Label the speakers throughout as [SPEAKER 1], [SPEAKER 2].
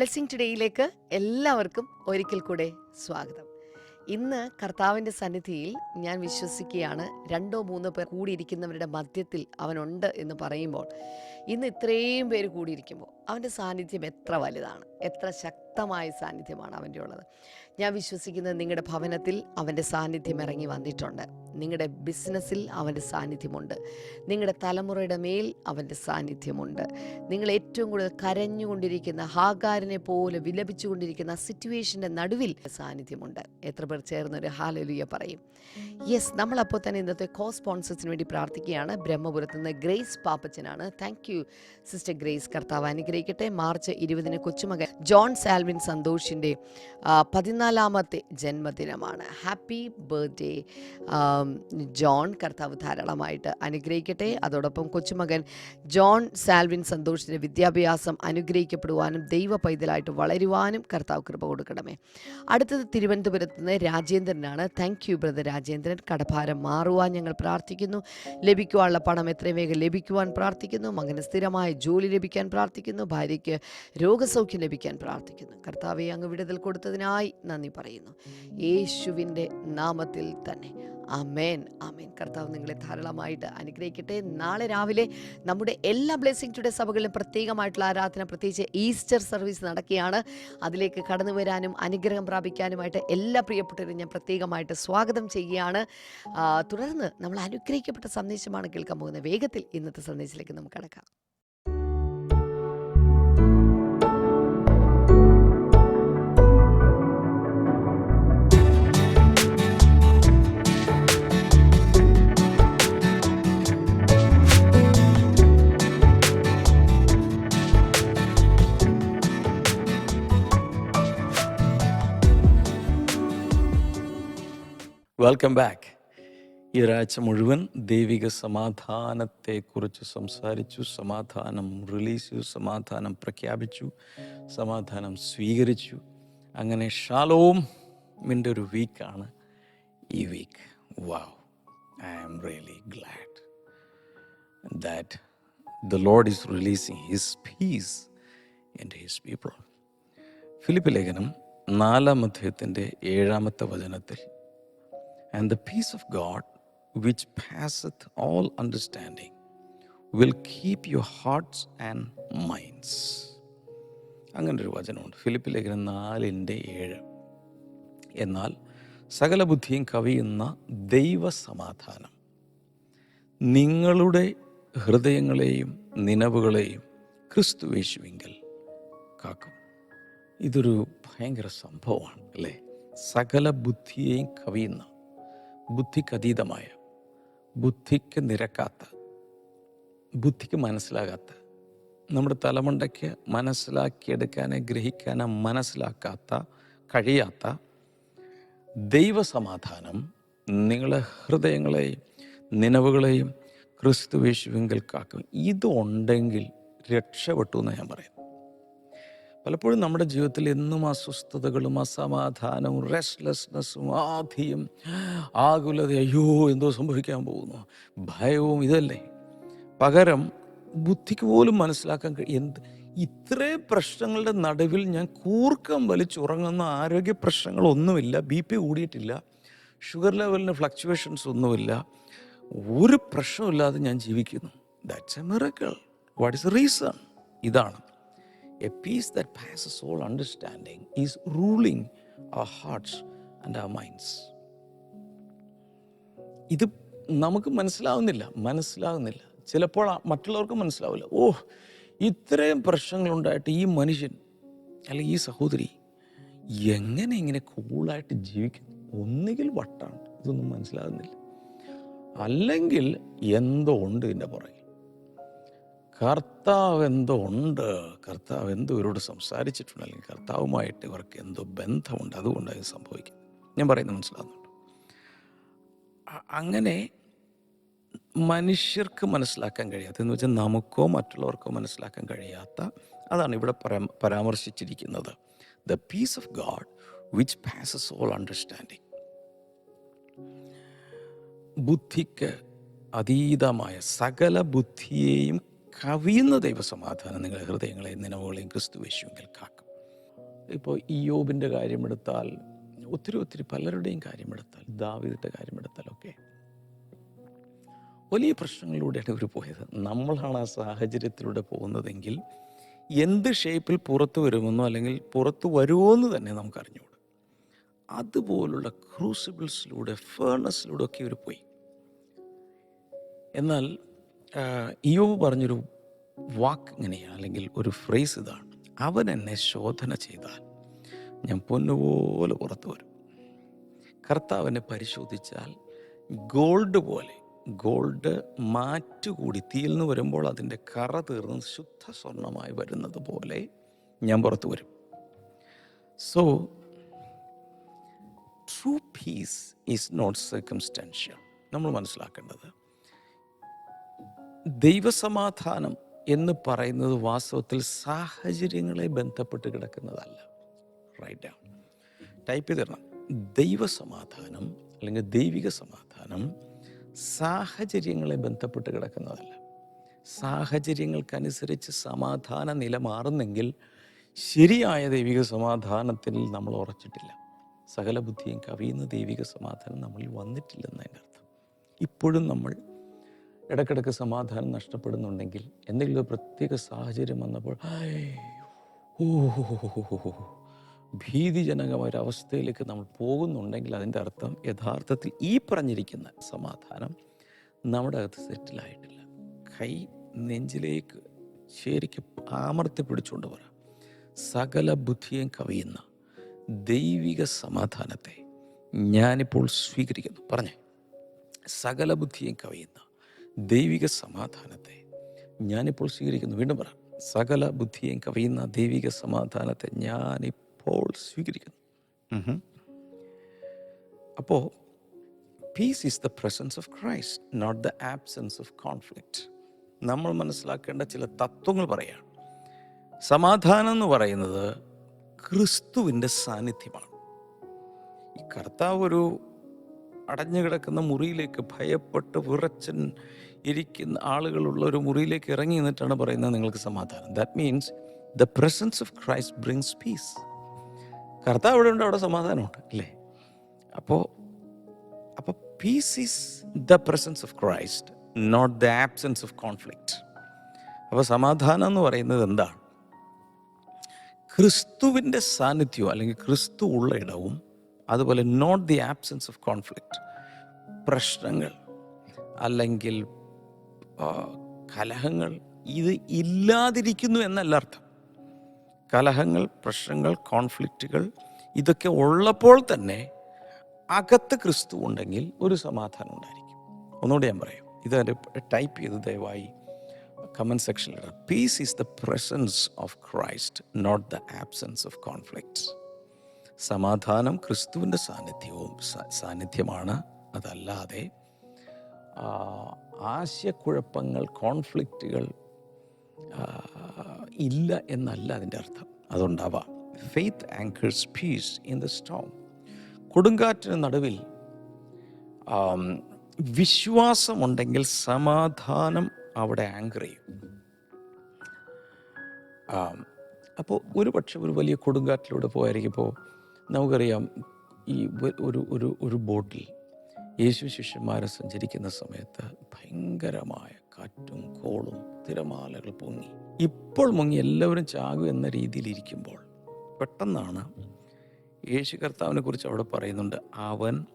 [SPEAKER 1] Blessing ടുഡേയിലേക്ക് എല്ലാവർക്കും ഒരിക്കൽ കൂടെ സ്വാഗതം. ഇന്ന് കർത്താവിന്റെ സന്നിധിയിൽ ഞാൻ വിശ്വസിക്കുകയാണ് രണ്ടോ മൂന്നോ പേർ കൂടിയിരിക്കുന്നവരുടെ മധ്യത്തിൽ അവനുണ്ട് എന്ന് പറയുമ്പോൾ ഇന്ന് ഇത്രയും പേര് കൂടിയിരിക്കുമ്പോൾ അവന്റെ സാന്നിധ്യം എത്ര വലുതാണ്? എത്ര ശക്തമായ സാന്നിധ്യമാണ് അവന്റെ ഉള്ളത്? ഞാൻ വിശ്വസിക്കുന്നത് നിങ്ങളുടെ ഭവനത്തിൽ അവന്റെ സാന്നിധ്യം ഇറങ്ങി വന്നിട്ടുണ്ട്. നിങ്ങളുടെ ബിസിനസ്സിൽ അവന്റെ സാന്നിധ്യമുണ്ട്. നിങ്ങളുടെ തലമുറയുടെ മേൽ അവന്റെ സാന്നിധ്യമുണ്ട്. നിങ്ങൾ ഏറ്റവും കൂടുതൽ കരഞ്ഞുകൊണ്ടിരിക്കുന്ന ഹാകാരനെ പോലെ വിലപിച്ചുകൊണ്ടിരിക്കുന്ന സിറ്റുവേഷന്റെ നടുവിൽ സാന്നിധ്യമുണ്ട്. എത്ര പേർ ചേർന്നൊരു ഹാലലുയ പറയും. യെസ് നമ്മളപ്പോൾ തന്നെ ഇന്നത്തെ കോ സ്പോൺസേഴ്സിന് വേണ്ടി പ്രാർത്ഥിക്കുകയാണ്. ബ്രഹ്മപുരത്ത് നിന്ന് ഗ്രേസ് പാപ്പച്ചനാണ്. താങ്ക് സിസ്റ്റർ ഗ്രേസ് കർത്താവ് അനുഗ്രഹിക്കട്ടെ. മാർച്ച് ഇരുപതിന് കൊച്ചുമകൻ ജോൺ സാൽവിൻ സന്തോഷിന്റെ പതിനാലാമത്തെ ജന്മദിനമാണ്. ഹാപ്പി ബർത്ത്ഡേ ജോൺ കർത്താവ് ധാരാളമായിട്ട് അനുഗ്രഹിക്കട്ടെ. അതോടൊപ്പം കൊച്ചുമകൻ ജോൺ സാൽവിൻ സന്തോഷിന്റെ വിദ്യാഭ്യാസം അനുഗ്രഹിക്കപ്പെടുവാനും ദൈവ പൈതലായിട്ട് വളരുവാനും കർത്താവ് കൃപ കൊടുക്കണമേ. അടുത്തത് തിരുവനന്തപുരത്ത് നിന്ന് രാജേന്ദ്രനാണ്. Thank you brother Rajendran. കടഭാരം മാറുവാൻ ഞങ്ങൾ പ്രാർത്ഥിക്കുന്നു. ലഭിക്കുവാനുള്ള പണം എത്രയും വേഗം ലഭിക്കുവാൻ പ്രാർത്ഥിക്കുന്നു. മകന് സ്ഥിരമായ ജോലി ലഭിക്കാൻ പ്രാർത്ഥിക്കുന്നു ഭാര്യയ്ക്ക് രോഗസൗഖ്യം ലഭിക്കാൻ പ്രാർത്ഥിക്കുന്നു. കർത്താവെ അങ്ങ് വിടുതൽ കൊടുത്തതിനായി നന്ദി പറയുന്നു. യേശുവിന്റെ നാമത്തിൽ തന്നെ. അമേൻ അമേൻ കർത്താവ് നിങ്ങളെ ധാരാളമായിട്ട് അനുഗ്രഹിക്കട്ടെ. നാളെ രാവിലെ നമ്മുടെ എല്ലാ ബ്ലെസ്സിങ് ടുഡേ സഭകളിലും പ്രത്യേകമായിട്ടുള്ള ആരാധന പ്രത്യേകിച്ച് ഈസ്റ്റർ സർവീസ് നടക്കുകയാണ്. അതിലേക്ക് കടന്നു വരാനും അനുഗ്രഹം പ്രാപിക്കാനുമായിട്ട് എല്ലാ പ്രിയപ്പെട്ടവരും ഞാൻ പ്രത്യേകമായിട്ട് സ്വാഗതം ചെയ്യുകയാണ്. തുടർന്ന് നമ്മൾ അനുഗ്രഹിക്കപ്പെട്ട സന്ദേശമാണ് കേൾക്കാൻ പോകുന്നത്. വേഗത്തിൽ ഇന്നത്തെ സന്ദേശത്തിലേക്ക് നമുക്ക് കടക്കാം.
[SPEAKER 2] വെൽക്കം ബാക്ക് ഈ ഒരാഴ്ച മുഴുവൻ ദൈവിക സമാധാനത്തെക്കുറിച്ച് സംസാരിച്ചു സമാധാനം റിലീസ് സമാധാനം പ്രഖ്യാപിച്ചു സമാധാനം സ്വീകരിച്ചു. അങ്ങനെ ഷാലോം ഷാലോമിന്റെ ഒരു വീക്കാണ് ഈ week wow I am really glad that the Lord is releasing his peace എന്റെ ഹിസ് പീപ്പിൾ ഫിലിപ്പ് ലേഖനം നാലാം അധ്യായത്തിന്റെ ഏഴാമത്തെ വചനത്തിൽ And the peace of God, which passeth all understanding, will keep your hearts and minds. അങ്ങനെ ഒരു വചനമുണ്ട്. ഫിലിപ്പിൽ ലേഖനം നാലിന്റെ ഏഴ്. എന്നാൽ സകല ബുദ്ധിയും കവിയുന്ന ദൈവസമാധാനം. നിങ്ങളുടെ ഹൃദയങ്ങളെയും നിലവുകളെയും ക്രിസ്തുവേശുവിങ്കൽ കാക്കും. ഇതൊരു ഭയങ്കര സംഭവമാണ് അല്ലേ? സകല ബുദ്ധിയെയും കവിയുന്ന ബുദ്ധിക്കതീതമായ ബുദ്ധിക്ക് നിരക്കാത്ത ബുദ്ധിക്ക് മനസ്സിലാകാത്ത നമ്മുടെ തലമുണ്ടയ്ക്ക് മനസ്സിലാക്കിയെടുക്കാനോ ഗ്രഹിക്കാനോ മനസ്സിലാക്കാത്ത കഴിയാത്ത ദൈവസമാധാനം നിങ്ങളെ ഹൃദയങ്ങളെയും നിലവുകളെയും ക്രിസ്തു വേശുവിങ്കൽ കാക്കും ഇതുണ്ടെങ്കിൽ രക്ഷപ്പെട്ടു എന്ന് ഞാൻ പറയും. പലപ്പോഴും നമ്മുടെ ജീവിതത്തിൽ എന്നും അസ്വസ്ഥതകളും അസമാധാനവും റെസ്റ്റ്ലെസ്നെസ്സും ആധിയും ആകുലത അയ്യോ എന്തോ സംഭവിക്കാൻ പോകുന്നു. ഭയവും ഇതല്ലേ? പകരം ബുദ്ധിക്ക് പോലും മനസ്സിലാക്കാൻ കഴി എന്ത് ഇത്രയും പ്രശ്നങ്ങളുടെ നടുവിൽ ഞാൻ കൂർക്കം വലിച്ചുറങ്ങുന്ന ആരോഗ്യ പ്രശ്നങ്ങളൊന്നുമില്ല. ബി പി കൂടിയിട്ടില്ല. ഷുഗർ ലെവലിന് ഫ്ലക്ച്വേഷൻസ് ഒന്നുമില്ല. ഒരു പ്രശ്നമില്ലാതെ ഞാൻ ജീവിക്കുന്നു. That's a miracle what is reason ഇതാണ്. A peace that passes all understanding is ruling our hearts and our minds ഇത് നമുക്ക് മനസ്സിലാവുന്നില്ല മനസ്സിലാകുന്നില്ല ചിലപ്പോൾ മറ്റുള്ളവർക്ക് മനസ്സിലാവില്ല. ഓ ഇത്രയും പ്രശ്നങ്ങളുണ്ടായിട്ട് ഈ മനുഷ്യൻ അല്ലെങ്കിൽ ഈ സഹോദരി എങ്ങനെ ഇങ്ങനെ കൂളായിട്ട് ജീവിക്കുന്നു? ഒന്നുകിൽ വട്ടാണ്. ഇതൊന്നും മനസ്സിലാകുന്നില്ല അല്ലെങ്കിൽ എന്തോ ഉണ്ട് ഇതിന്റെ പുറകിൽ. കർത്താവ് എന്തോ ഉണ്ട്. കർത്താവ് എന്തോ ഇവരോട് സംസാരിച്ചിട്ടുണ്ട്. അല്ലെങ്കിൽ കർത്താവുമായിട്ട് ഇവർക്ക് എന്തോ ബന്ധമുണ്ട്. അതുകൊണ്ടാണ് അത് സംഭവിക്കുന്നത്. ഞാൻ പറയുന്നത് മനസ്സിലാകുന്നുണ്ട് അങ്ങനെ മനുഷ്യർക്ക് മനസ്സിലാക്കാൻ കഴിയാത്ത എന്ന് വെച്ചാൽ നമുക്കോ മറ്റുള്ളവർക്കോ മനസ്സിലാക്കാൻ കഴിയാത്ത അതാണ് ഇവിടെ പരാ- പരാമർശിച്ചിരിക്കുന്നത്. The peace of God which passes all understanding ബുദ്ധിക്ക് അതീതമായ സകല ബുദ്ധിയെയും കവിയുന്ന ദൈവസമാധാനം നിങ്ങളുടെ ഹൃദയങ്ങളെ നിലവുകളെയും ക്രിസ്തുവേശുവെങ്കിൽ കാക്കും. ഇപ്പോൾ ഇയോബിന്റെ കാര്യമെടുത്താൽ ഒത്തിരി ഒത്തിരി പലരുടെയും കാര്യമെടുത്താൽ ദാവിദിന്റെ കാര്യമെടുത്താലൊക്കെ വലിയ പ്രശ്നങ്ങളിലൂടെയാണ് ഇവർ പോയത്. നമ്മളാണ് ആ സാഹചര്യത്തിലൂടെ പോകുന്നതെങ്കിൽ എന്ത് ഷേപ്പിൽ പുറത്തു വരുമെന്നോ അല്ലെങ്കിൽ പുറത്തു വരുമോ എന്ന് തന്നെ നമുക്ക് അറിഞ്ഞുകൂടും അതുപോലുള്ള ക്രൂസിബിൾസിലൂടെ ഫേണസിലൂടെ ഒക്കെ ഇവർ പോയി. എന്നാൽ ആ, ഇയോബ് പറഞ്ഞൊരു വാക്ക് ഇങ്ങനെയാണ് അല്ലെങ്കിൽ ഒരു ഫ്രേസ് ഇതാണ്. അവൻ എന്നെ ശോധന ചെയ്താൽ ഞാൻ പൊന്നുപോലെ പുറത്തു വരും. കർത്താവിനെ പരിശോധിച്ചാൽ ഗോൾഡ് പോലെ ഗോൾഡ് മാറ്റുകൂടി തീയിൽ നിന്ന് വരുമ്പോൾ അതിന്റെ കറ തീർന്ന് ശുദ്ധ സ്വർണമായി വരുന്നത് പോലെ ഞാൻ പുറത്തു വരും. So true peace is not circumstantial നമ്മൾ മനസ്സിലാക്കേണ്ടത് ദൈവസമാധാനം എന്ന് പറയുന്നത് വാസ്തവത്തിൽ സാഹചര്യങ്ങളെ ബന്ധപ്പെട്ട് കിടക്കുന്നതല്ല. റൈറ്റ് ടൈപ്പ് ചെയ്ത് തരണം ദൈവസമാധാനം അല്ലെങ്കിൽ ദൈവിക സമാധാനം സാഹചര്യങ്ങളെ ബന്ധപ്പെട്ട് കിടക്കുന്നതല്ല. സാഹചര്യങ്ങൾക്കനുസരിച്ച് സമാധാന നില മാറുന്നെങ്കിൽ ശരിയായ ദൈവിക സമാധാനത്തിൽ നമ്മൾ ഉറച്ചിട്ടില്ല. സകല ബുദ്ധിയും കവിയുന്ന ദൈവിക സമാധാനം നമ്മളിൽ വന്നിട്ടില്ലെന്നതിന്റെ അർത്ഥം ഇപ്പോഴും നമ്മൾ ഇടക്കിടക്ക് സമാധാനം നഷ്ടപ്പെടുന്നുണ്ടെങ്കിൽ എന്തെങ്കിലും പ്രത്യേക സാഹചര്യം വന്നപ്പോൾ "ഹായ്, ഓ ഭീതിജനകമായ ഒരവസ്ഥയിലേക്ക് നമ്മൾ പോകുന്നുണ്ടെങ്കിൽ അതിന്റെ അർത്ഥം യഥാർത്ഥത്തിൽ ഈ പറഞ്ഞിരിക്കുന്ന സമാധാനം നമ്മുടെ അകത്ത് സെറ്റിലായിട്ടില്ല. കൈ നെഞ്ചിലേക്ക് ശരിക്ക് ആമർത്തി പിടിച്ചുകൊണ്ട് പറ. സകല ബുദ്ധിയും കവിയുന്ന ദൈവിക സമാധാനത്തെ ഞാനിപ്പോൾ സ്വീകരിക്കുന്നു. പറഞ്ഞേ. സകല ബുദ്ധിയും കവിയുന്ന ദൈവിക സമാധാനത്തെ. ഞാനിപ്പോൾ സ്വീകരിക്കുന്നു. വീണ്ടും പറ. സകല ബുദ്ധിയും കവിയുന്ന ദൈവിക സമാധാനത്തെ ഞാനിപ്പോൾ സ്വീകരിക്കുന്നു. അപ്പോൾ peace is the presence of Christ not the absence of conflict നമ്മൾ മനസ്സിലാക്കേണ്ട ചില തത്വങ്ങൾ പറയാം. സമാധാനം എന്ന് പറയുന്നത് ക്രിസ്തുവിന്റെ സാന്നിധ്യമാണ്. ഈ കർത്താവ് ഒരു അടഞ്ഞു കിടക്കുന്ന മുറിയിലേക്ക് ഭയപ്പെട്ട് വിറച്ചൻ ഇരിക്കുന്ന ആളുകളുള്ള ഒരു മുറിയിലേക്ക് ഇറങ്ങി നിന്നിട്ടാണ് പറയുന്നത് നിങ്ങൾക്ക് സമാധാനം. That means the presence of Christ brings peace കർത്താവ് അവിടെ ഉണ്ട് അവിടെ സമാധാനമുണ്ട് അല്ലേ? അപ്പോൾ അപ്പോൾ peace is the presence of Christ not the absence of conflict അപ്പോൾ സമാധാനം എന്ന് പറയുന്നത് എന്താണ്? ക്രിസ്തുവിന്റെ സാന്നിധ്യവും അല്ലെങ്കിൽ ക്രിസ്തു ഉള്ള ഇടവും അതുപോലെ not the absence of conflict പ്രശ്നങ്ങൾ അല്ലെങ്കിൽ കലഹങ്ങൾ ഇത് ഇല്ലാതിരിക്കുന്നു എന്നല്ല അർത്ഥം. കലഹങ്ങൾ പ്രശ്നങ്ങൾ കോൺഫ്ലിക്റ്റുകൾ ഇതൊക്കെ ഉള്ളപ്പോൾ തന്നെ അകത്ത് ക്രിസ്തു ഉണ്ടെങ്കിൽ ഒരു സമാധാനം ഉണ്ടായിരിക്കും. ഒന്നുകൂടി ഞാൻ പറയാം. ഇത് ടൈപ്പ് ചെയ്ത് ദയവായി കമന്റ് സെക്ഷനിൽ peace is the presence of Christ not the absence of conflicts സമാധാനം ക്രിസ്തുവിന്റെ സാന്നിധ്യവും സാന്നിധ്യമാണ്. അതല്ലാതെ ആശയക്കുഴപ്പങ്ങൾ കോൺഫ്ലിക്റ്റുകൾ ഇല്ല എന്നല്ല അതിന്റെ അർത്ഥം. അതുണ്ടാവാം faith anchors peace in the storm കൊടുങ്കാറ്റിന് നടുവിൽ വിശ്വാസമുണ്ടെങ്കിൽ സമാധാനം അവിടെ ആങ്കർ ചെയ്യും. അപ്പോൾ ഒരു പക്ഷെ ഒരു വലിയ കൊടുങ്കാറ്റിലൂടെ പോയിരിക്കുമ്പോൾ നമുക്കറിയാം ഈ ഒരു ഒരു ഒരു ബോട്ടിൽ യേശു ശിഷ്യന്മാരെ സഞ്ചരിക്കുന്ന സമയത്ത് ഭയങ്കരമായ കാറ്റും കോളും തിരമാലകൾ പൊങ്ങി. ഇപ്പോൾ മുങ്ങി എല്ലാവരും ചാകും എന്ന രീതിയിലിരിക്കുമ്പോൾ പെട്ടെന്നാണ് യേശു കർത്താവിനെ കുറിച്ച് അവിടെ പറയുന്നുണ്ട് അവൻ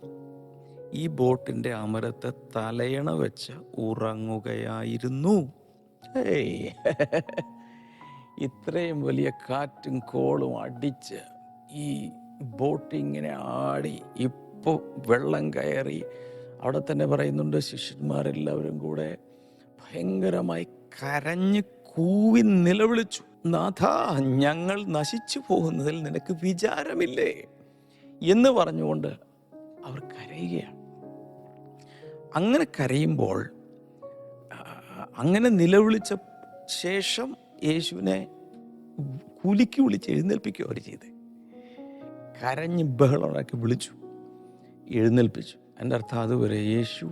[SPEAKER 2] ഈ ബോട്ടിന്റെ അമരത്തെ തലയണ വെച്ച് ഉറങ്ങുകയായിരുന്നു. ഇത്രയും വലിയ കാറ്റും കോളും അടിച്ച് ഈ ബോട്ട് ഇങ്ങനെ ആടി ഇപ്പോൾ വെള്ളം കയറി. അവിടെ തന്നെ പറയുന്നുണ്ട് ശിഷ്യന്മാരെല്ലാവരും കൂടെ ഭയങ്കരമായി കരഞ്ഞ് കൂവി നിലവിളിച്ചു. നാഥ ഞങ്ങൾ നശിച്ചു പോകുന്നതിൽ നിനക്ക് വിചാരമില്ലേ? എന്ന് പറഞ്ഞുകൊണ്ട് അവർ കരയുകയാണ്. അങ്ങനെ കരയുമ്പോൾ അങ്ങനെ നിലവിളിച്ച ശേഷം യേശുവിനെ കുലുക്കി വിളിച്ച് എഴുന്നേൽപ്പിക്കുക അവർ ചെയ്തേ കരഞ്ഞ് ബഹളമുണ്ടാക്കി വിളിച്ചു. എഴുന്നേൽപ്പിച്ചു. എന്റെ അർത്ഥം അതുവരെ യേശു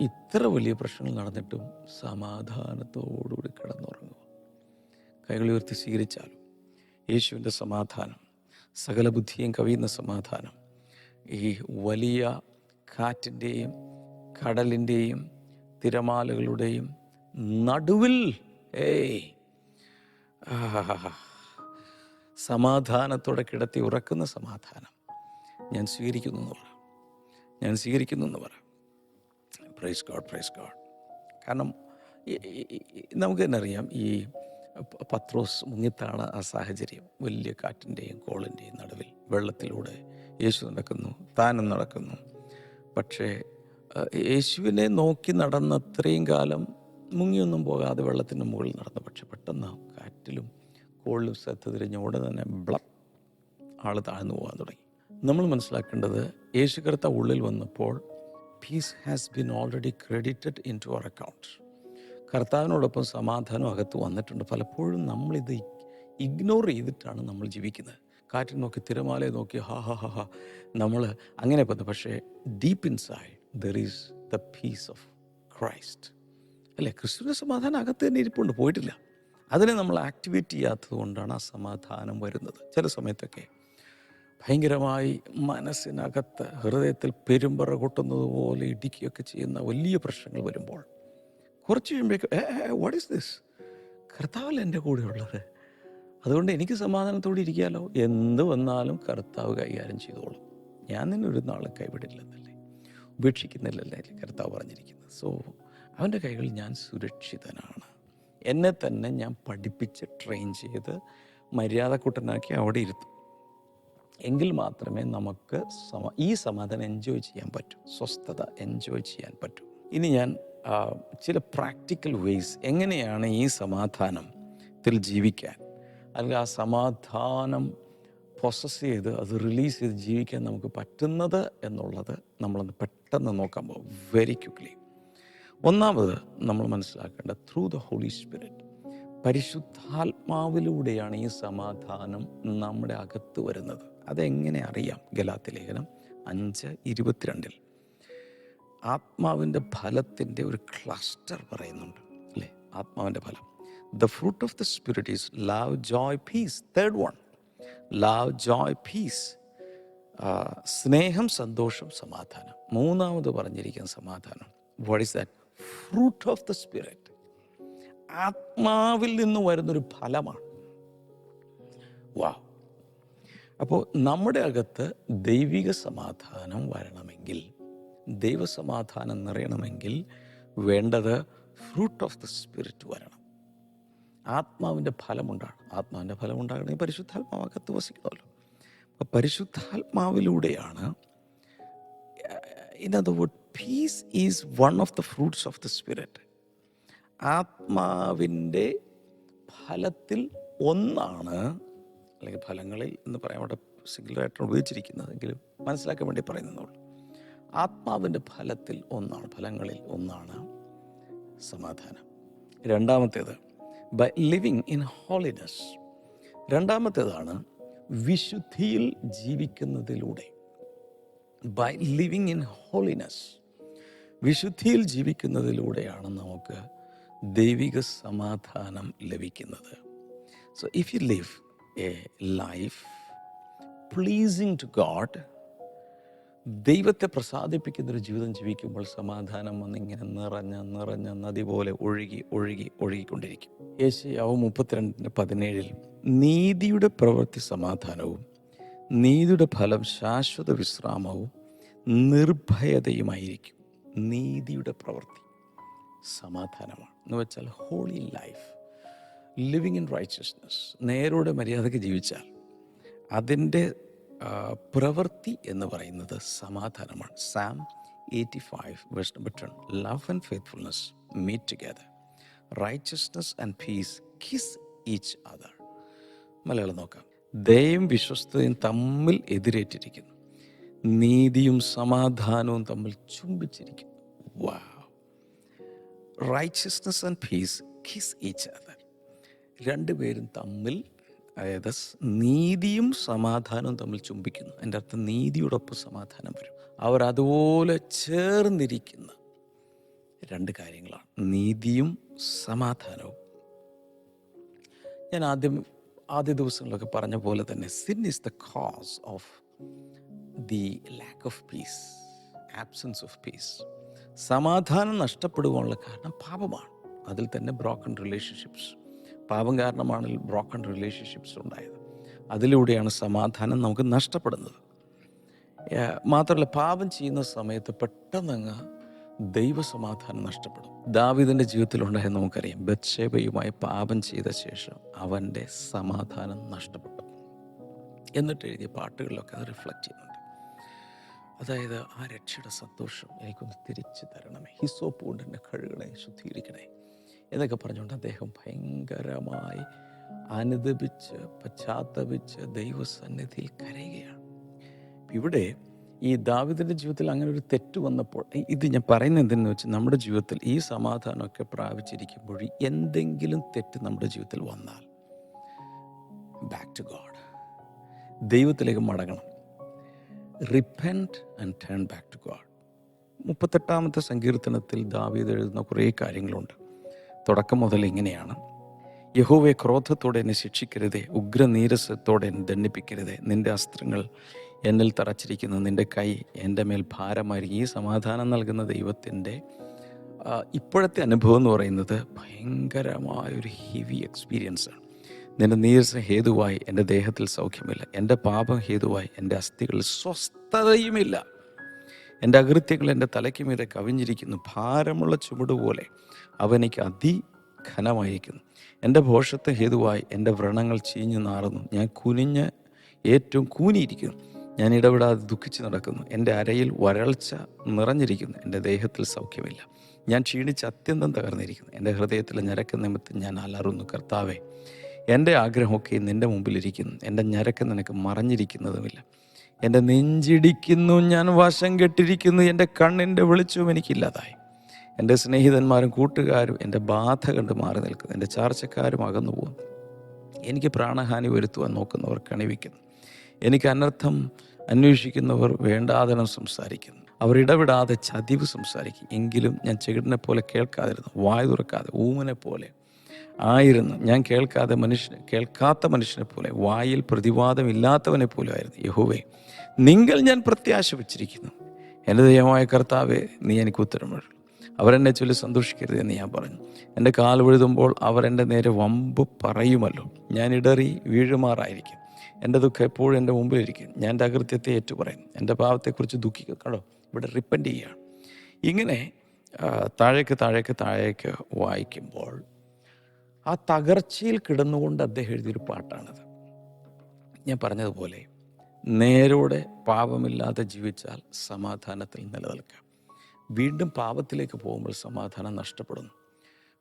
[SPEAKER 2] ഇത്ര വലിയ പ്രശ്നങ്ങൾ നടന്നിട്ടും സമാധാനത്തോടുകൂടി കിടന്നുറങ്ങുക. കൈകൾ ഉയർത്തി സ്വീകരിച്ചാലും യേശുവിന്റെ സമാധാനം സകല ബുദ്ധിയും കവിയുന്ന സമാധാനം ഈ വലിയ കാറ്റിന്റെയും കടലിന്റെയും തിരമാലകളുടെയും നടുവിൽ ഏയ് ആഹാഹാഹാ. സമാധാനത്തോടെ കിടത്തി ഉറക്കുന്ന സമാധാനം. ഞാൻ സ്വീകരിക്കുന്നു എന്ന് പറ. ഞാൻ സ്വീകരിക്കുന്നു എന്ന് പറ. പ്രൈസ് ഗോഡ് പ്രൈസ് ഗോഡ് കാരണം നമുക്ക് തന്നെ അറിയാം ഈ പത്രോസ് മുങ്ങിത്താണ് ആ സാഹചര്യം വലിയ കാറ്റിന്റെയും കോളിന്റെയും നടുവിൽ വെള്ളത്തിലൂടെ യേശു നടക്കുന്നു താനും നടക്കുന്നു. പക്ഷേ യേശുവിനെ നോക്കി നടന്ന അത്രയും കാലം മുങ്ങിയൊന്നും പോകാതെ വെള്ളത്തിന്റെ മുകളിൽ നടന്നു. പക്ഷെ പെട്ടെന്ന് കാറ്റിലും കോളിലും ശ്രദ്ധ തിരിഞ്ഞ ഉടനെ തന്നെ ബ്ലം ആൾ താഴ്ന്നു പോകാൻ തുടങ്ങി. നമ്മൾ മനസ്സിലാക്കേണ്ടത് യേശു കർത്ത ഉള്ളിൽ വന്നപ്പോൾ peace has been already credited into our account കർത്താവിനോടൊപ്പം സമാധാനം അകത്ത് വന്നിട്ടുണ്ട്. പലപ്പോഴും നമ്മളിത് ഇഗ്നോർ ചെയ്തിട്ടാണ് നമ്മൾ ജീവിക്കുന്നത്. കാറ്റിൽ നോക്കി തിരമാലയെ നോക്കി ഹാ ഹാ ഹാ ഹാ നമ്മൾ അങ്ങനെ പോകുന്നത് പക്ഷേ deep inside there is the peace of Christ അല്ലേ? ക്രിസ്തുവിന്റെ സമാധാനം അകത്ത് തന്നെ ഇരിപ്പുണ്ട്. പോയിട്ടില്ല. അതിനെ നമ്മൾ ആക്ടിവേറ്റ് ചെയ്യാത്തത് കൊണ്ടാണ് ആ സമാധാനം വരുന്നത്. ചില സമയത്തൊക്കെ ഭയങ്കരമായി മനസ്സിനകത്ത് ഹൃദയത്തിൽ പെരുമ്പറ കൊട്ടുന്നത് പോലെ ഇടിക്കുകയൊക്കെ ചെയ്യുന്ന വലിയ പ്രശ്നങ്ങൾ വരുമ്പോൾ കുറച്ച് കഴിയുമ്പോഴേക്കും വാട്ട് ഈസ് ദിസ് കർത്താവല്ല എന്റെ കൂടെ ഉള്ളത് അതുകൊണ്ട് എനിക്ക് സമാധാനത്തോടെ ഇരിക്കാമല്ലോ എന്ത് വന്നാലും കർത്താവ് കൈകാര്യം ചെയ്തോളും. ഞാൻ നിന്നെ ഒരു നാളെ കൈവിടില്ലെന്നല്ലേ? ഉപേക്ഷിക്കുന്നില്ലല്ലേ? കർത്താവ് പറഞ്ഞിരിക്കുന്നത്. സോ അവന്റെ കൈകളിൽ ഞാൻ സുരക്ഷിതനാണ്. എന്നെ തന്നെ ഞാൻ പഠിപ്പിച്ച് ട്രെയിൻ ചെയ്ത് മര്യാദക്കൂട്ടനാക്കി അവിടെ ഇരുത്തും. എങ്കിൽ മാത്രമേ നമുക്ക് സമ ഈ സമാധാനം എൻജോയ് ചെയ്യാൻ പറ്റൂ. സ്വസ്ഥത എൻജോയ് ചെയ്യാൻ പറ്റൂ. ഇനി ഞാൻ ചില പ്രാക്ടിക്കൽ വേസ് എങ്ങനെയാണ് ഈ സമാധാനത്തിൽ ജീവിക്കാൻ? അല്ലെങ്കിൽ ആ സമാധാനം പ്രോസസ്സ് ചെയ്ത് അത് റിലീസ് ചെയ്ത് ജീവിക്കാൻ നമുക്ക് പറ്റുന്നത് എന്നുള്ളത് നമ്മളൊന്ന് പെട്ടെന്ന് നോക്കാൻ പോകും വെരി ക്വിക്ലി ഒന്നാമത് നമ്മൾ മനസ്സിലാക്കേണ്ട ത്രൂ ദ ഹോളി സ്പിരിറ്റ് പരിശുദ്ധാത്മാവിലൂടെയാണ് ഈ സമാധാനം നമ്മുടെ അകത്ത് വരുന്നത്. അതെങ്ങനെ അറിയാം? ഗലാത്തി ലേഖനം അഞ്ച് ഇരുപത്തിരണ്ടിൽ. ആത്മാവിന്റെ ഫലത്തിന്റെ ഒരു ക്ലസ്റ്റർ പറയുന്നുണ്ട് അല്ലേ? ആത്മാവിന്റെ ഫലം. The fruit of the spirit is love joy peace third one love joy peace സ്നേഹം സന്തോഷം സമാധാനം. മൂന്നാമത് പറഞ്ഞിരിക്കുന്ന സമാധാനം. What is that fruit of the spirit ആത്മാവിൽ നിന്ന് വരുന്നൊരു ഫലമാണ്. വാ അപ്പോൾ നമ്മുടെ അകത്ത് ദൈവിക സമാധാനം വരണമെങ്കിൽ ദൈവസമാധാനം നിറയണമെങ്കിൽ വേണ്ടത് ഫ്രൂട്ട് ഓഫ് ദ സ്പിരിറ്റ് വരണം. ആത്മാവിന്റെ ഫലമുണ്ടാകണം. ആത്മാവിന്റെ ഫലം പരിശുദ്ധാത്മാവകത്ത് വസിക്കണമല്ലോ. അപ്പോൾ പരിശുദ്ധാത്മാവിലൂടെയാണ് inward peace is one of the fruits of the spirit ആത്മാവിന്റെ ഫലത്തിൽ ഒന്നാണ് അല്ലെങ്കിൽ ഫലങ്ങളിൽ എന്ന് പറയാൻ അവിടെ സിംഗിളായിട്ടാണ് ഉപയോഗിച്ചിരിക്കുന്നത് എങ്കിലും മനസ്സിലാക്കാൻ വേണ്ടി പറയുന്നുള്ളൂ ആത്മാവിന്റെ ഫലത്തിൽ ഒന്നാണ് ഫലങ്ങളിൽ ഒന്നാണ് സമാധാനം. രണ്ടാമത്തേത് ബൈ ലിവിങ് ഇൻ ഹോളിനെസ് രണ്ടാമത്തേതാണ് വിശുദ്ധിയിൽ ജീവിക്കുന്നതിലൂടെ. ബൈ ലിവിങ് ഇൻ ഹോളിനെസ് വിശുദ്ധിയിൽ ജീവിക്കുന്നതിലൂടെയാണ് നമുക്ക് ദൈവിക സമാധാനം ലഭിക്കുന്നത്. So if you live a life pleasing to God ദൈവത്തെ പ്രസാദിപ്പിക്കുന്നൊരു ജീവിതം ജീവിക്കുമ്പോൾ സമാധാനം വന്നിങ്ങനെ നിറഞ്ഞ നിറഞ്ഞ നദി പോലെ ഒഴുകി ഒഴുകി ഒഴുകിക്കൊണ്ടിരിക്കും. യേശയാവ് മുപ്പത്തിരണ്ടിന്റെ പതിനേഴിൽ നീതിയുടെ പ്രവൃത്തി സമാധാനവും നീതിയുടെ ഫലം ശാശ്വത വിശ്രാമവും നിർഭയതയുമായിരിക്കും. നീതിയുടെ പ്രവൃത്തി സമാധാനമാണ്. എന്ന് വെച്ചാൽ holy life living in righteousness നേരോടെ മര്യാദയ്ക്ക് ജീവിച്ചാൽ അതിന്റെ പ്രവൃത്തി എന്ന് പറയുന്നത് സമാധാനമാണ്. Psalm eighty five verse number ten love and faithfulness meet together righteousness and peace kiss each other Malayalam നോക്കാം. ദയയും വിശ്വസ്തയും തമ്മിൽ എതിരേറ്റിരിക്കുന്നു. നീതിയും സമാധാനവും തമ്മിൽ ചുംബിച്ചിരിക്കും വാ righteousness and peace kiss each other രണ്ടുപേരും തമ്മിൽ അതായത് നീതിയും സമാധാനവും തമ്മിൽ ചുംബിക്കുന്നു. എന്റെ അർത്ഥം നീതിയോടൊപ്പം സമാധാനം വരും. അവർ അതുപോലെ ചേർന്നിരിക്കുന്ന. രണ്ട് കാര്യങ്ങളാണ്. നീതിയും സമാധാനവും. ഞാൻ ആദ്യം ആദ്യ ദിവസങ്ങളിലൊക്കെ പറഞ്ഞ പോലെ തന്നെ sin is the cause of the lack of peace absence of peace സമാധാനം നഷ്ടപ്പെടുവാനുള്ള കാരണം പാപമാണ്. അതിൽ തന്നെ ബ്രോക്കൺ റിലേഷൻഷിപ്സ് പാപം കാരണമാണ് ബ്രോക്കൺ റിലേഷൻഷിപ്സ് ഉണ്ടായത്. അതിലൂടെയാണ് സമാധാനം നമുക്ക് നഷ്ടപ്പെടുന്നത്. മാത്രമല്ല പാപം ചെയ്യുന്ന സമയത്ത് പെട്ടെന്നങ്ങ് ദൈവസമാധാനം നഷ്ടപ്പെടും. ദാവിദിന്റെ ജീവിതത്തിലുണ്ടായ നമുക്കറിയാം ബത്ഷേബയുമായി പാപം ചെയ്ത ശേഷം അവന്റെ സമാധാനം നഷ്ടപ്പെട്ടു. എന്നിട്ട് എഴുതിയ പാട്ടുകളിലൊക്കെ അത് റിഫ്ലക്റ്റ് ചെയ്യുന്നുണ്ട്. അതായത് ആ രക്ഷയുടെ സന്തോഷം എനിക്കൊന്ന് തിരിച്ചു തരണമേ. ഹിസോപ്പ് കൊണ്ട് എന്നെ കഴുകണേ ശുദ്ധീകരിക്കണേ. എന്നൊക്കെ പറഞ്ഞുകൊണ്ട് അദ്ദേഹം ഭയങ്കരമായി അനുദപിച്ച് പശ്ചാത്തപിച്ച് ദൈവസന്നിധിയിൽ കരയുകയാണ്. ഇവിടെ ഈ ദാവിദിന്റെ ജീവിതത്തിൽ അങ്ങനെ ഒരു തെറ്റ് വന്നപ്പോൾ ഇത് ഞാൻ പറയുന്നത് എന്തെന്ന് വെച്ചാൽ നമ്മുടെ ജീവിതത്തിൽ ഈ സമാധാനമൊക്കെ പ്രാപിച്ചിരിക്കുമ്പോൾ എന്തെങ്കിലും തെറ്റ് നമ്മുടെ ജീവിതത്തിൽ വന്നാൽ ബാക്ക് ടു ഗോഡ് ദൈവത്തിലേക്ക് മടങ്ങണം. Repent and turn back to God മുപ്പത്തെട്ടാമത്തെ സങ്കീർത്തനത്തിൽ ദാവീദ് എഴുതുന്ന കുറേ കാര്യങ്ങളുണ്ട്. തുടക്കം മുതൽ ഇങ്ങനെയാണ്. യഹോവെ ക്രോധത്തോടെ എന്നെ ശിക്ഷിക്കരുതേ ഉഗ്രനീരസത്തോടെ എന്നെ ദണ്ഡിപ്പിക്കരുതേ നിന്റെ അസ്ത്രങ്ങൾ എന്നിൽ തറച്ചിരിക്കുന്നു നിന്റെ കൈ എന്റെ മേൽ ഭാരമായിരിക്കും. ഈ സമാധാനം നൽകുന്ന ദൈവത്തിന്റെ ഇപ്പോഴത്തെ അനുഭവം എന്ന് പറയുന്നത് ഭയങ്കരമായൊരു ഹെവി എക്സ്പീരിയൻസാണ് നിന്റെ നീരസ ഹേതുവായി എന്റെ ദേഹത്തിൽ സൗഖ്യമില്ല. എന്റെ പാപം ഹേതുവായി എന്റെ അസ്ഥികളിൽ സ്വസ്ഥതയുമില്ല. എന്റെ അകൃത്യങ്ങൾ എന്റെ തലയ്ക്ക് മീതെ കവിഞ്ഞിരിക്കുന്നു. ഭാരമുള്ള ചുമട് പോലെ അവനിക്ക് അതിഘനമായിരിക്കുന്നു. എന്റെ ഭോഷത്തെ ഹേതുവായി എന്റെ വ്രണങ്ങൾ ചീഞ്ഞു നാറുന്നു. ഞാൻ കുനിഞ്ഞ് ഏറ്റവും കൂനിയിരിക്കുന്നു. ഞാൻ ഇടപെടാതെ ദുഃഖിച്ച് നടക്കുന്നു. എന്റെ അരയിൽ വരൾച്ച നിറഞ്ഞിരിക്കുന്നു. എന്റെ ദേഹത്തിൽ സൗഖ്യമില്ല. ഞാൻ ക്ഷീണിച്ച് അത്യന്തം തകർന്നിരിക്കുന്നു. എന്റെ ഹൃദയത്തിലെ ഞരക്ക നിമിത്തം ഞാൻ അലറുന്നു. കർത്താവേ എന്റെ ആഗ്രഹമൊക്കെ നിന്റെ മുമ്പിലിരിക്കുന്നു. എന്റെ ഞരക്ക് നിനക്ക് മറഞ്ഞിരിക്കുന്നതുമില്ല. എന്റെ നെഞ്ചിടിക്കുന്നു ഞാൻ വശം കെട്ടിരിക്കുന്നു എന്റെ കണ്ണിന്റെ വെളിച്ചവും എനിക്കില്ലാതായി. എന്റെ സ്നേഹിതന്മാരും കൂട്ടുകാരും എന്റെ ബാധ കണ്ട് മാറി നിൽക്കുന്നു. എന്റെ ചാർച്ചക്കാരും അകന്നു പോകുന്നു. എനിക്ക് പ്രാണഹാനി വരുത്തുവാൻ നോക്കുന്നവർ കണിവിക്കുന്നു. എനിക്ക് അനർത്ഥം അന്വേഷിക്കുന്നവർ വേണ്ടാതനം സംസാരിക്കുന്നു. അവർ ഇടപെടാതെ ചതിവ് സംസാരിക്കും. എങ്കിലും ഞാൻ ചെകിടിനെ പോലെ കേൾക്കാതിരുന്നു വായു തുറക്കാതെ ഊമനെ പോലെ ആയിരുന്നു. ഞാൻ കേൾക്കാതെ മനുഷ്യനെ കേൾക്കാത്ത മനുഷ്യനെ പോലെ വായിൽ പ്രതിവാദമില്ലാത്തവനെ പോലെ ആയിരുന്നു യഹോവേ. നിങ്ങൾ ഞാൻ പ്രത്യാശ വച്ചിരിക്കുന്നു എന്റെ ദൈവമായ കർത്താവെ നീ എനിക്ക് ഉത്തരമുള്ളൂ അവരെന്നെ ചൊല്ലി സന്തോഷിക്കരുത് എന്ന് ഞാൻ പറഞ്ഞു. എന്റെ കാൽ വഴുതുമ്പോൾ അവർ എന്റെ നേരെ വമ്പ് പറയുമല്ലോ. ഞാൻ ഇടറി വീഴുമാറായിരിക്കും. എന്റെ ദുഃഖം എപ്പോഴും എന്റെ മുമ്പിലിരിക്കും. ഞാൻ എന്റെ അകൃത്യത്തെ ഏറ്റുപറയും. എന്റെ പാവത്തെക്കുറിച്ച് ദുഃഖിക്കുക കണ്ടോ? ഇവിടെ റിപ്പൻഡ് ചെയ്യുകയാണ്. ഇങ്ങനെ താഴേക്ക് താഴേക്ക് താഴേക്ക് വായിക്കുമ്പോൾ ആ തകർച്ചയിൽ കിടന്നുകൊണ്ട് അദ്ദേഹം എഴുതിയൊരു പാട്ടാണത്. ഞാൻ പറഞ്ഞതുപോലെ നേരോടെ പാപമില്ലാതെ ജീവിച്ചാൽ സമാധാനത്തിൽ നിലനിൽക്കാം. വീണ്ടും പാപത്തിലേക്ക് പോകുമ്പോൾ സമാധാനം നഷ്ടപ്പെടുന്നു.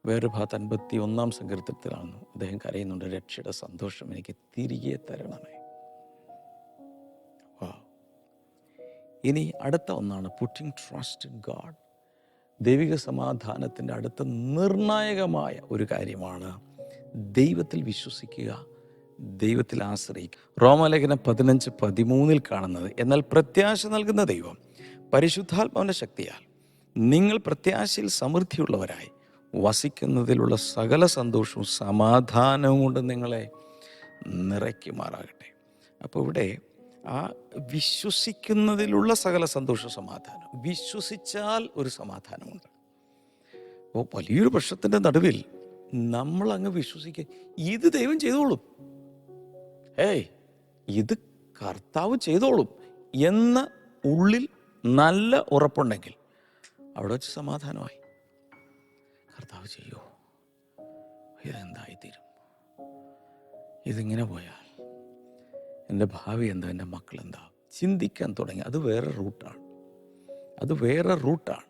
[SPEAKER 2] വേറൊരു ഭാഗത്ത് അൻപത്തി ഒന്നാം സങ്കീർത്തനത്തിലാണ് അദ്ദേഹം കരയുന്നുണ്ട് രക്ഷയുടെ സന്തോഷം എനിക്ക് തിരികെ തരണമേ. വാ. ഇനി അടുത്ത ഒന്നാണ് പുട്ടിങ് ട്രസ്റ്റ് ഇൻ ഗാഡ് ദൈവിക സമാധാനത്തിന്റെ അടുത്ത നിർണായകമായ ഒരു കാര്യമാണ് ദൈവത്തിൽ വിശ്വസിക്കുക ദൈവത്തിൽ ആശ്രയിക്കുക. റോമലേഖനം പതിനഞ്ച് പതിമൂന്നിൽ കാണുന്നത് എന്നാൽ പ്രത്യാശ നൽകുന്ന ദൈവം പരിശുദ്ധാത്മാവിന്റെ ശക്തിയാൽ നിങ്ങൾ പ്രത്യാശയിൽ സമൃദ്ധിയുള്ളവരായി വസിക്കുന്നതിലുള്ള സകല സന്തോഷവും സമാധാനവും കൊണ്ട് നിങ്ങളെ നിറയ്ക്കുമാറാകട്ടെ. അപ്പോൾ ഇവിടെ ആ വിശ്വസിക്കുന്നതിലുള്ള സകല സന്തോഷ സമാധാനം. വിശ്വസിച്ചാൽ ഒരു സമാധാനമുണ്ട്. അപ്പോൾ വലിയൊരു പ്രശ്നത്തിന്റെ നടുവിൽ നമ്മൾ അങ്ങ് വിശ്വസിക്കുക ഇത് ദൈവം ചെയ്തോളും. ഏയ് ഇത് കർത്താവ് ചെയ്തോളും എന്ന ഉള്ളിൽ നല്ല ഉറപ്പുണ്ടെങ്കിൽ അവിടെ വെച്ച് സമാധാനമായി. കർത്താവ് ചെയ്യോ? ഇതെന്തായിത്തീരും? ഇതിങ്ങനെ പോയാൽ എന്റെ ഭാവി എന്താ? എന്റെ മക്കൾ എന്താ? ചിന്തിക്കാൻ തുടങ്ങി. അത് വേറെ റൂട്ടാണ്. അത് വേറെ റൂട്ടാണ്.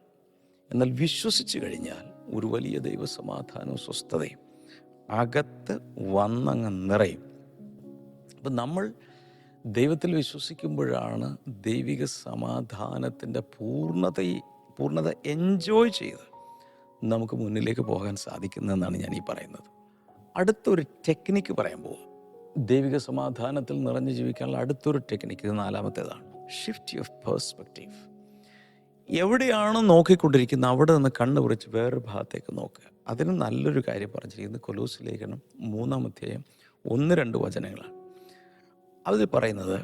[SPEAKER 2] എന്നാൽ വിശ്വസിച്ച് കഴിഞ്ഞാൽ ഒരു വലിയ ദൈവസമാധാനവും സ്വസ്ഥതയും അകത്ത് വന്നങ്ങ് നിറയും. അപ്പം നമ്മൾ ദൈവത്തിൽ വിശ്വസിക്കുമ്പോഴാണ് ദൈവിക സമാധാനത്തിന്റെ പൂർണതയെ പൂർണത എൻജോയ് ചെയ്ത് നമുക്ക് മുന്നിലേക്ക് പോകാൻ സാധിക്കുന്നതെന്നാണ് ഞാൻ ഈ പറയുന്നത്. അടുത്തൊരു ടെക്നിക്ക് പറയാൻ പോവുക ദൈവിക സമാധാനത്തിൽ നിറഞ്ഞു ജീവിക്കാനുള്ള അടുത്തൊരു ടെക്നിക്ക് ഇത് നാലാമത്തേതാണ്. ഷിഫ്റ്റ് യുവർ പേഴ്സ്പെക്റ്റീവ് എവിടെയാണ് നോക്കിക്കൊണ്ടിരിക്കുന്നത്? അവിടെ നിന്ന് കണ്ണ് കുറിച്ച് വേറൊരു ഭാഗത്തേക്ക് നോക്കുക അതിന് നല്ലൊരു കാര്യം പറഞ്ഞിരിക്കുന്നത് കൊലൂസ് ലേഖനം മൂന്നാം അധ്യായം ഒന്ന് രണ്ട് വചനങ്ങളാണ്. അതിൽ പറയുന്നത്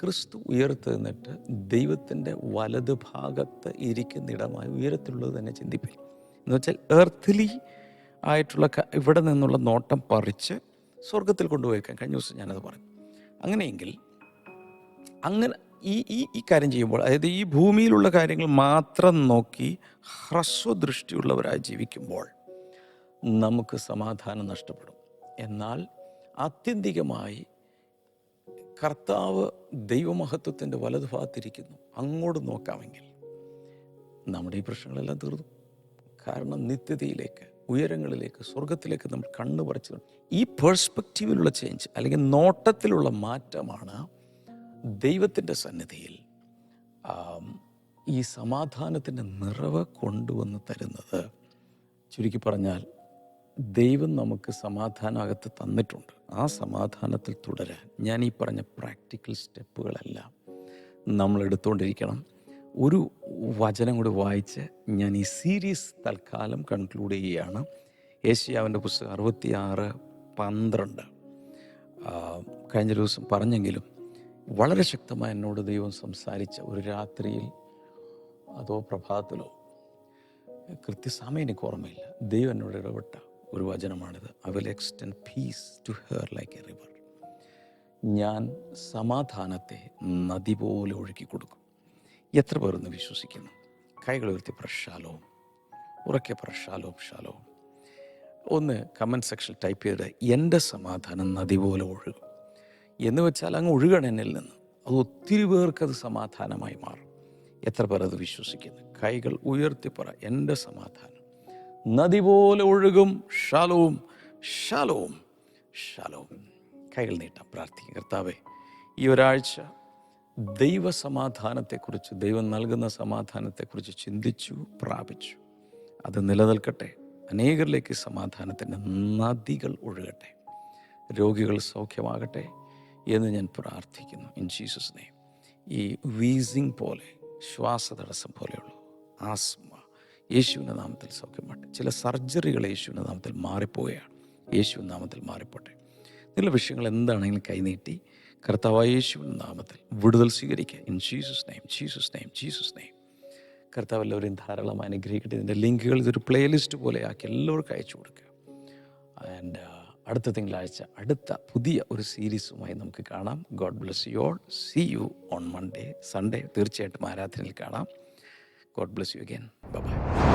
[SPEAKER 2] ക്രിസ്തു ഉയർത്ത് നിന്നിട്ട് ദൈവത്തിന്റെ വലത് ഭാഗത്ത് ഇരിക്കുന്നിടമായി ഉയരത്തിലുള്ളത് തന്നെ ചിന്തിപ്പിക്കും എന്ന് വെച്ചാൽ എർത്തിലി ആയിട്ടുള്ള ഇവിടെ നിന്നുള്ള നോട്ടം പറിച്ച് സ്വർഗത്തിൽ കൊണ്ടുപോയേക്കാൻ കഴിഞ്ഞ ദിവസം ഞാനത് പറഞ്ഞു. അങ്ങനെയെങ്കിൽ അങ്ങനെ ഈ ഈ ഈ കാര്യം ചെയ്യുമ്പോൾ അതായത് ഈ ഭൂമിയിലുള്ള കാര്യങ്ങൾ മാത്രം നോക്കി ഹ്രസ്വദൃഷ്ടിയുള്ളവരായി ജീവിക്കുമ്പോൾ നമുക്ക് സമാധാനം നഷ്ടപ്പെടും. എന്നാൽ ആത്യന്തികമായി കർത്താവ് ദൈവമഹത്വത്തിന്റെ വലതുഭാഗത്തിരിക്കുന്നു അങ്ങോട്ട് നോക്കാമെങ്കിൽ നമ്മുടെ ഈ പ്രശ്നങ്ങളെല്ലാം തീർന്നു. കാരണം നിത്യതയിലേക്ക് ഉയരങ്ങളിലേക്ക് സ്വർഗത്തിലേക്ക് നമ്മൾ കണ്ണു പറിച്ചു ഈ പേഴ്സ്പെക്റ്റീവിലുള്ള ചേഞ്ച് അല്ലെങ്കിൽ നോട്ടത്തിലുള്ള മാറ്റമാണ് ദൈവത്തിന്റെ സന്നിധിയിൽ ഈ സമാധാനത്തിന്റെ നിറവ് കൊണ്ടുവന്ന് തരുന്നത്. ചുരുക്കി പറഞ്ഞാൽ ദൈവം നമുക്ക് സമാധാനകത്ത് തന്നിട്ടുണ്ട്. ആ സമാധാനത്തിൽ തുടരാൻ ഞാൻ ഈ പറഞ്ഞ പ്രാക്ടിക്കൽ സ്റ്റെപ്പുകളെല്ലാം നമ്മൾ എടുത്തുകൊണ്ടിരിക്കണം. ഒരു വചനം കൂടി വായിച്ച് ഞാൻ ഈ സീരീസ് തൽക്കാലം കൺക്ലൂഡ് ചെയ്യുകയാണ്. ഏഷ്യാവിന്റെ പുസ്തകം അറുപത്തിയാറ് പന്ത്രണ്ട്. കഴിഞ്ഞ ദിവസം പറഞ്ഞെങ്കിലും വളരെ ശക്തമായി എന്നോട് ദൈവം സംസാരിച്ച ഒരു രാത്രിയിൽ അതോ പ്രഭാതത്തിലോ കൃത്യസമയം എനിക്ക് ഓർമ്മയില്ല. ദൈവം എന്നോട് ഇടപെട്ട ഒരു വചനമാണിത്. I will extend peace to her like a river ഞാൻ സമാധാനത്തെ നദി പോലെ ഒഴുക്കി കൊടുക്കും. എത്ര പേർ ഇന്ന് വിശ്വസിക്കുന്നു? കൈകൾ ഉയർത്തി പ്രശാലവും ഉറക്കെ പ്രശാലവും ശാലവും ഒന്ന് കമന്റ് സെക്ഷൻ ടൈപ്പ് ചെയ്ത് എന്റെ സമാധാനം നദി പോലെ ഒഴുകും. എന്ന് വെച്ചാൽ അങ്ങ് ഒഴുകണം എന്നിൽ നിന്ന്. അത് ഒത്തിരി പേർക്കത് സമാധാനമായി മാറും. എത്ര പേർ അത് വിശ്വസിക്കുന്നു? കൈകൾ ഉയർത്തിപ്പറ എന്റെ സമാധാനം നദി പോലെ ഒഴുകും. ശാലവും ശാലവും ശാലവും കൈകൾ നീട്ടാം പ്രാർത്ഥിക്കും. കർത്താവേ ഈ ഒരാഴ്ച ദൈവസമാധാനത്തെക്കുറിച്ച് ദൈവം നൽകുന്ന സമാധാനത്തെക്കുറിച്ച് ചിന്തിച്ചു പ്രാപിച്ചു. അത് നിലനിൽക്കട്ടെ. അനേകരിലേക്ക് സമാധാനത്തിന്റെ നദികൾ ഒഴുകട്ടെ. രോഗികൾ സൗഖ്യമാകട്ടെ എന്ന് ഞാൻ പ്രാർത്ഥിക്കുന്നു. ഇൻ ജീസസ് നെയ്മ് ഈ വീസിങ് പോലെ ശ്വാസതടസ്സം പോലെയുള്ള ആസ്മ യേശുവിന്റെ നാമത്തിൽ സൗഖ്യമാട്ടെ ചില സർജറികൾ യേശുവിന്റെ നാമത്തിൽ മാറിപ്പോവുകയാണ്. യേശുവിൻ നാമത്തിൽ മാറിപ്പോട്ടെ. നല്ല വിഷയങ്ങൾ എന്താണെങ്കിലും കൈനീട്ടി കർത്താവായ നാമത്തിൽ വിടുതൽ സ്വീകരിക്കുക in Jesus name Jesus name Jesus name കർത്താവ് എല്ലാവരെയും ധാരാളം അനുഗ്രഹിക്കട്ടെ. ഇതിന്റെ ലിങ്കുകൾ ഇതൊരു പ്ലേലിസ്റ്റ് പോലെ ആക്കി എല്ലാവർക്കും അയച്ചു കൊടുക്കുക. ആൻഡ് അടുത്ത തിങ്കളാഴ്ച അടുത്ത പുതിയ ഒരു സീരീസുമായി നമുക്ക് കാണാം. God bless you all see you on Monday Sunday തീർച്ചയായിട്ടും ആരാധനയിൽ കാണാം. God bless you again bye